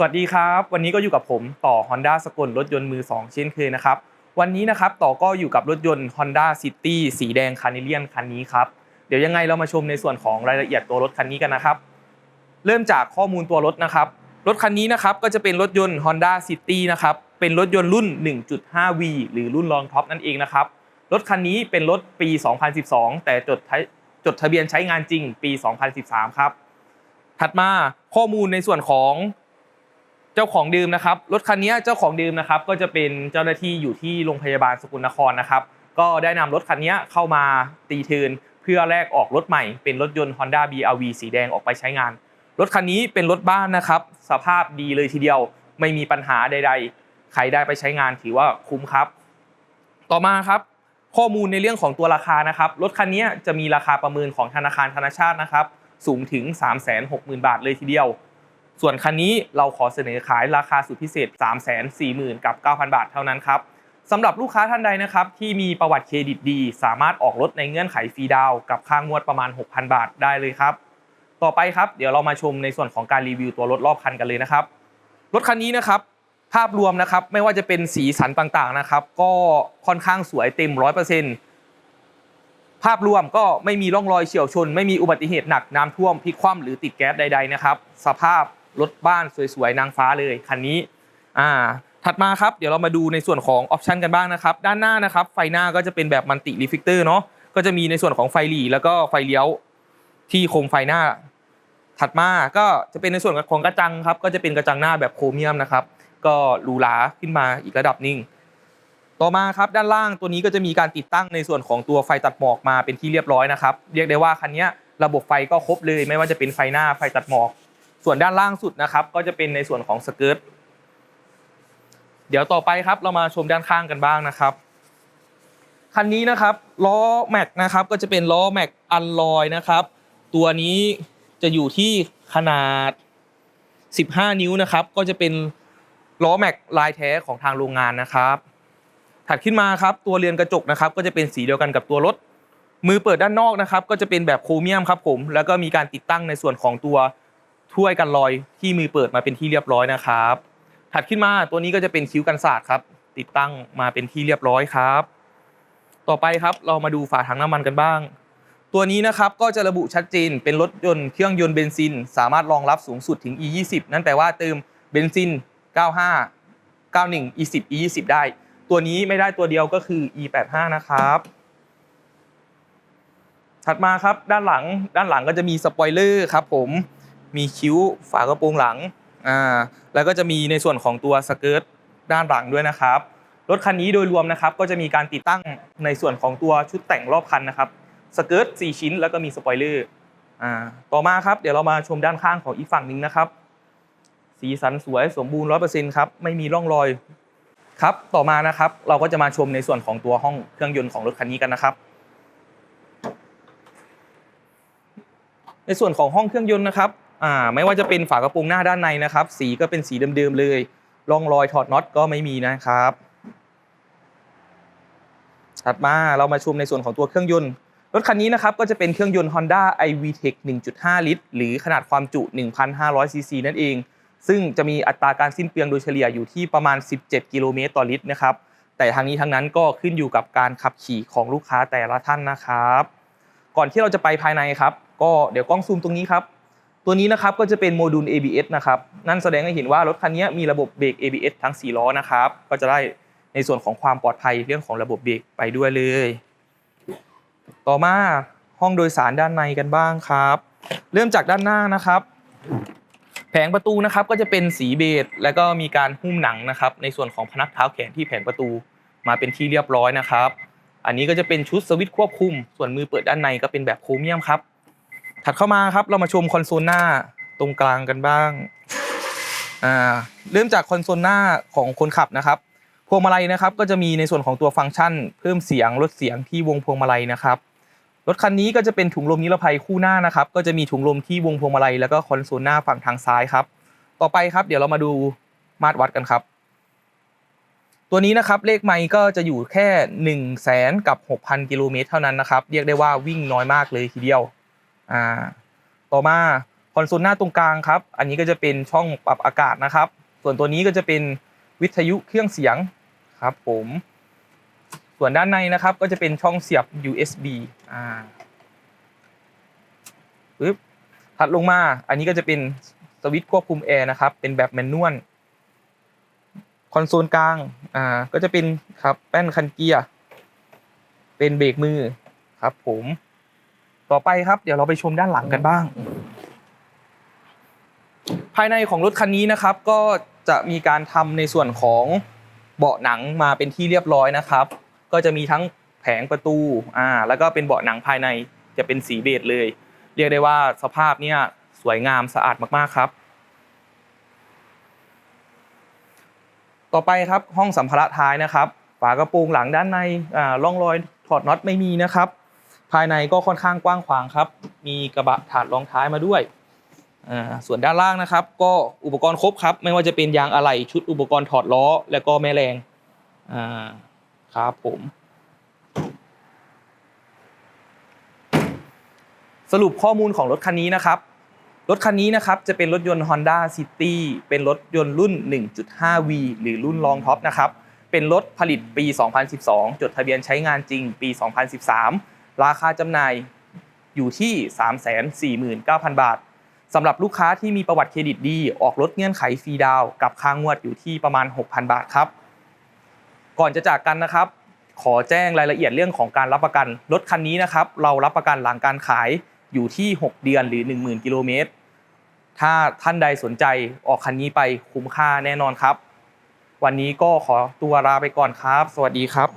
สวัสดีครับ วันนี้ก็อยู่กับผมต่อ Honda สกลรถยนต์มือ 2 เช่นเคยนะครับ วันนี้นะครับต่อก็อยู่กับรถยนต์ Honda City สีแดงคานิเลียนคันนี้ครับ เดี๋ยวยังไงเรามาชมในส่วนของรายละเอียดตัวรถคันนี้กันนะครับ เริ่มจากข้อมูลตัวรถนะครับ รถคันนี้นะครับก็จะเป็นรถยนต์ Honda City นะครับ เป็นรถยนต์รุ่น 1.5V หรือรุ่นรองท็อปนั่นเองนะครับ รถคันนี้เป็นรถปี 2012 แต่จดทะจดทะเบียนใช้งานจริงปี 2013 ครับ ถัดมาข้อมูลในส่วนของ จ้าของเดิมนะครับรถคันนี้เจ้าของเดิมนะครับก็จะเป็นเจ้าหน้าที่อยู่ที่โรงพยาบาลสกลนครนะครับ ก็ได้นำรถคันนี้เข้ามาตีเทินเพื่อแลกออกรถใหม่เป็นรถยนต์ Honda BRV สีแดงออกไปใช้งาน รถคันนี้เป็นรถบ้านนะครับ สภาพดีเลยทีเดียว ไม่มีปัญหาใด ๆ ใครได้ไปใช้งานถือว่าคุ้มครับ ต่อมาครับ ข้อมูลในเรื่องของตัวราคานะครับรถคันนี้จะมีราคาประเมินของธนาคารธนาชาตินะครับ สูงถึง 360,000 บาทเลยทีเดียว ส่วนคันนี้เราขอเสนอขายราคาสุดพิเศษ 340,000 กับ 9,000 บาทเท่านั้นครับสำหรับลูกค้าท่านใดนะครับที่มีประวัติเครดิตดี สามารถออกรถในเงื่อนไขฟรีดาวกับค่างวดประมาณ 6,000 บาทได้เลยครับ ต่อไปครับเดี๋ยวเรามาชมในส่วนของการรีวิวตัวรถรอบคันกันเลยนะครับ รถคันนี้นะครับภาพรวมนะครับไม่ว่าจะเป็นสีสันต่างๆนะครับ ก็ค่อนข้างสวยเต็ม 100%ภาพรวมก็ไม่มีร่องรอยเฉียวชน ไม่มีอุบัติเหตุหนักน้ำท่วมพลิกคว่ำหรือติดแก๊สใด ๆนะครับ สภาพ รถบ้านสวยๆนางฟ้าเลยคันนี้อ่าถัดมาครับเดี๋ยวเรามาดูในส่วนของออปชันกันบ้างนะครับด้านหน้านะครับไฟหน้าก็จะเป็นแบบมันติรีฟิกเตอร์เนาะก็จะมีในส่วนของไฟหลีแล้วก็ไฟเลี้ยวที่โคมไฟหน้า ถัดมาก็จะเป็นในส่วนของกระจังครับก็จะเป็นกระจังหน้าแบบโครเมียมนะครับก็หรูหราขึ้นมาอีกระดับหนึ่งต่อมาครับด้านล่างตัวนี้ก็จะมีการติดตั้งในส่วนของตัวไฟตัดหมอกมาเป็นที่เรียบร้อยนะครับ เรียกได้ว่าคันนี้ระบบไฟก็ครบเลย ไม่ว่าจะเป็นไฟหน้าไฟตัดหมอก ส่วนด้านล่างสุดนะครับ ก็จะเป็นในส่วนของสเกิร์ตเดี๋ยวต่อไปครับเรามาชมด้านข้างกันบ้างนะครับคันนี้นะครับล้อแม็กนะครับก็จะเป็นล้อแม็กอัลลอยนะครับ ตัวนี้จะอยู่ที่ขนาด 15 นิ้วนะครับ ก็จะเป็นล้อแม็กลายแท้ของทางโรงงานนะครับ ถัดขึ้นมาครับตัวเรือนกระจกนะครับ ก็จะเป็นสีเดียวกันกับตัวรถ มือเปิดด้านนอกนะครับ ก็จะเป็นแบบโครเมียมครับผมแล้วก็มีการติดตั้งในส่วนของตัว ถ้วยกันรอยที่มือเปิดมาเป็นที่เรียบร้อยนะครับ ถัดขึ้นมาตัวนี้ก็จะเป็นคิ้วกันศาสตร์ครับ ติดตั้งมาเป็นที่เรียบร้อยครับ ต่อไปครับเรามาดูฝาถังน้ำมันกันบ้าง ตัวนี้นะครับก็จะระบุชัดเจนเป็นรถยนต์เครื่องยนต์เบนซิน สามารถรองรับสูงสุดถึง E20 นั่นแปลว่าเติมเบนซิน 95 91 E10 E20 ได้ ตัวนี้ไม่ได้ตัวเดียวก็คือ E85 นะครับ ถัดมาครับด้านหลังด้านหลังก็จะมีสปอยเลอร์ครับผม มีคิ้วฝากระโปรงหลังอ่าแล้วก็จะมีในส่วนของตัวสเกิร์ตด้านหลังด้วยนะครับรถคันนี้โดยรวมนะครับก็จะมีการติดตั้งในส่วนของตัวชุดแต่งรอบคันนะครับสเกิร์ต4ชิ้น แล้วก็มีสปอยเลอร์อ่าต่อมาครับเดี๋ยวเรามาชมด้านข้างของอีกฝั่งหนึ่งนะครับ สีสันสวยสมบูรณ์ร้อยเปอร์เซ็นต์ครับไม่มีร่องรอยครับต่อมานะครับเราก็จะมาชมในส่วนของตัวห้องเครื่องยนต์ของรถคันนี้กันนะครับ ในส่วนของห้องเครื่องยนต์นะครับ อ่าไม่ว่าจะเป็นฝากระโปรงหน้าด้านในนะครับ สีก็เป็นสีเดิมๆเลยร่องรอยถอดน็อตก็ไม่มีนะครับถัดมาเรามาชมในส่วนของตัวเครื่องยนต์รถคันนี้นะครับก็จะเป็นเครื่องยนต์ Honda iVTEC 1.5 ลิตร หรือขนาดความจุ 1,500 ซีซีนั่นเอง ซึ่งจะมีอัตราการสิ้นเปลืองโดยเฉลี่ยอยู่ที่ประมาณ 17 กิโลเมตรต่อลิตรนะครับ แต่ทางนี้ทั้งนั้นก็ขึ้นอยู่กับการขับขี่ของลูกค้าแต่ละท่านนะครับ ก่อนที่เราจะไปภายในครับ ก็เดี๋ยวกล้องซูมตรงนี้ครับ ตัวนี้นะครับก็จะเป็นโมดูล ABS นะครับนั่นแสดงให้เห็นว่ารถคันนี้มีระบบเบรก ABS ทั้ง 4 ล้อนะครับก็จะได้ในส่วนของความปลอดภัยเรื่องของระบบเบรกไปด้วยเลย ต่อมาห้องโดยสารด้านในกันบ้างครับ เริ่มจากด้านหน้านะครับ แผงประตูนะครับก็จะเป็นสีเบจแล้วก็มีการหุ้มหนังนะครับ ในส่วนของพนักเท้าแขนที่แผงประตูมาเป็นที่เรียบร้อยนะครับ อันนี้ก็จะเป็นชุดสวิตช์ควบคุม ส่วนมือเปิดด้านในก็เป็นแบบโครเมียมครับ ถัดเข้ามาครับเรามาชมคอนโซลหน้าตรงกลางกันบ้างอ่าเริ่มจากคอนโซลหน้าของคนขับนะครับพวงมาลัยนะครับก็จะมีในส่วนของตัวฟังก์ชัน เพิ่มเสียงลดเสียงที่วงพวงมาลัยนะครับรถคันนี้ก็จะเป็นถุงลมนิรภัยคู่หน้านะครับ ก็จะมีถุงลมที่วงพวงมาลัยแล้วก็คอนโซลหน้าฝั่งทางซ้ายครับ ต่อไปครับ เดี๋ยวเรามาดูมาตรวัดกันครับ ตัวนี้นะครับเลขไมค์ก็จะอยู่แค่1นึ่งแสนกับ 6,000 กิโลเมตรเท่านั้นนะครับ เรียกได้ว่าวิ่งน้อยมากเลยทีเดียว อ่าต่อมาคอนโซลหน้าตรงกลางครับ อันนี้ก็จะเป็นช่องปรับอากาศนะครับ ส่วนตัวนี้ก็จะเป็นวิทยุเครื่องเสียงครับผม ส่วนด้านในนะครับก็จะเป็นช่องเสียบ USB อ่าปึ๊บถัดลงมา อันนี้ก็จะเป็นสวิตช์ควบคุมแอร์นะครับ เป็นแบบแมนนวล คอนโซลกลาง อ่า ก็จะเป็นครับแป้นคันเกียร์ เป็นเบรกมือครับผม ต่อไปครับเดี๋ยวเราไปชมด้านหลังกันบ้าง ภายในของรถคันนี้นะครับ ก็จะมีการทำในส่วนของเบาะหนังมาเป็นที่เรียบร้อยนะครับ ก็จะมีทั้งแผงประตูอ่าแล้วก็เป็นเบาะหนังภายในจะเป็นสีเบจเลย เรียกได้ว่าสภาพเนี่ยสวยงามสะอาดมากๆครับต่อไปครับห้องสัมภาระท้ายนะครับ ฝากระโปรงหลังด้านในอ่าร่องรอยถอดน็อตไม่มีนะครับ ภายในก็ค่อนข้างกว้างขวางครับ มีกระบะถาดรองท้ายมาด้วยส่วนด้านล่างนะครับ ก็อุปกรณ์ครบครับ ไม่ว่าจะเป็นยางอะไหล่ชุดอุปกรณ์ถอดล้อ แล้วก็แม่แรงครับผมสรุปข้อมูลของรถคันนี้นะครับ รถคันนี้นะครับจะเป็นรถยนต์ Honda City เป็นรถยนต์รุ่น 1.5V หรือรุ่น Long Top นะครับ เป็นรถผลิตปี 2012 จดทะเบียนใช้งานจริงปี 2013 ราคาจำหน่ายอยู่ที่ 349,000 บาทสำหรับลูกค้าที่มีประวัติเครดิตดี ออกรถเงื่อนไขฟรีดาวกับค่างวดอยู่ที่ประมาณ 6,000 บาทครับ ก่อนจะจากกันนะครับ ขอแจ้งรายละเอียดเรื่องของการรับประกันรถคันนี้นะครับ เรารับประกันหลังการขายอยู่ที่ 6 เดือนหรือ 10,000 กิโลเมตร ถ้าท่านใดสนใจออกคันนี้ไปคุ้มค่าแน่นอนครับ วันนี้ก็ขอตัวลาไปก่อนครับ สวัสดีครับ